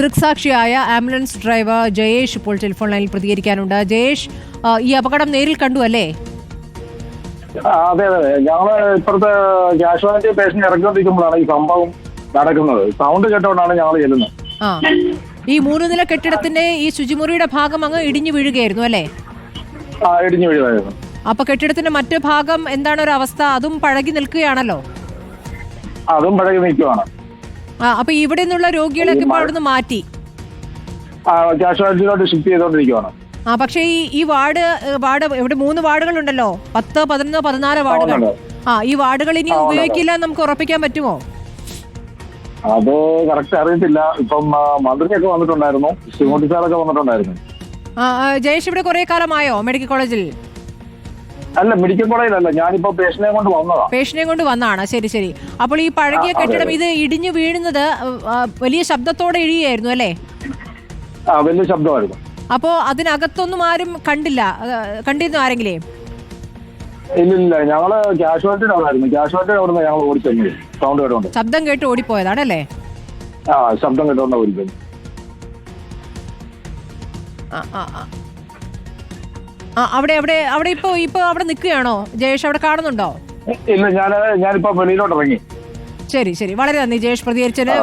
ദൃക്സാക്ഷിയായ ambulance driver Jayesh ഇപ്പോൾ telephone ലൈനിൽ പ്രതികരിക്കാനുണ്ട്. ജയേഷ് ഈ അപകടം നേരിൽ കണ്ടു അല്ലേ? അതെ അതെ. ഞങ്ങൾ ഇപ്പുറത്തെ കാഷ്വാലിറ്റി പേഷ്യന്റ് ഇറക്കിക്കൊണ്ടിരിക്കുമ്പോഴാണ് ഈ സംഭവം നടക്കുന്നത്. സൗണ്ട് കേട്ടോണ്ടാണ് ഞങ്ങൾ ചെല്ലുന്നത്. ഈ മൂന്ന് നില കെട്ടിടത്തിന്റെ ഈ ശുചിമുറിയുടെ ഭാഗം അങ്ങ് ഇടിഞ്ഞു വീഴുകയായിരുന്നു അല്ലേ? ഇടിഞ്ഞു വീഴുകയായിരുന്നു. അപ്പൊ കെട്ടിടത്തിന്റെ മറ്റു ഭാഗം എന്താണ് ഒരു അവസ്ഥ അതും പഴകി നിൽക്കുകയാണല്ലോ? അതും പഴകി നിൽക്കുവാണ് ആ അപ്പൊ ഇവിടെ നിന്നുള്ള രോഗികളൊക്കെ ഇപ്പൊ അവിടുന്ന് മാറ്റി. കാഷ്വാലിറ്റിയിലോട്ട് ഷിഫ്റ്റ് ചെയ്തോണ്ടിരിക്കുവാണ് ആ പക്ഷേ ഈ ഈ വാർഡ് വാർഡ് ഇവിടെ മൂന്ന് വാർഡുകൾ ഉണ്ടല്ലോ പത്ത് പതിനൊന്ന് പതിനാല് വാർഡുകൾ. ആ ഈ വാർഡുകൾ ഇനി ഉപയോഗിക്കില്ല നമുക്ക് ഉറപ്പിക്കാൻ പറ്റുമോ? അത് കറക്റ്റ് അറിയത്തില്ല. ഇപ്പം മന്ത്രിയൊക്കെ വന്നിട്ടുണ്ടായിരുന്നു. ശ്രീമൂർത്തി സാറൊക്കെ വന്നിട്ടുണ്ടായിരുന്നു. ജയേഷ് ഇവിടെ കുറെ കാലമായോ മെഡിക്കൽ കോളേജിൽ? അല്ല മെഡിക്കൽ കോളേജിലല്ല ഞാനിപ്പോ പേഷ്യനെ കൊണ്ട് വന്നതാ. പേഷ്യനെ കൊണ്ട് വന്നാണ് ശരി ശരി. അപ്പോൾ ഈ പഴകിയ കെട്ടിടം ഇത് ഇടിഞ്ഞു വീഴുന്നത് വലിയ ശബ്ദത്തോടെ ഇഴിയായിരുന്നു അല്ലേ? ആ വലിയ ശബ്ദമായിരുന്നു. അപ്പോ അതിനകത്തൊന്നും ആരും കണ്ടില്ല. കണ്ടിരുന്നു ആരെങ്കിലേ? ഇല്ല ഞങ്ങൾ കാഷ്വാലിറ്റിയുടെ അവിടെ ആയിരുന്നു കാഷ്വാലിറ്റിയുടെ അവിടെ ഞങ്ങൾ സൗണ്ട് കേട്ടോണ്ട്. ശബ്ദം കേട്ട് ഓടിപ്പോയതാണല്ലേ ആ ശബ്ദം കേട്ടോണ്ടാ ആ, ആ. ആ. അവിടെ അവിടെ അവിടെ ഇപ്പോ ഇപ്പൊ അവിടെ നിൽക്കുകയാണോ ജയേഷ് അവിടെ കാണുന്നുണ്ടോ? ഇല്ല ഞാൻ ഞാനിപ്പോ വെളിയിലോട്ട് ഇറങ്ങി ശരി ശരി. വളരെ നന്ദി. ജയേഷ് പ്രതികരിച്ചതിന്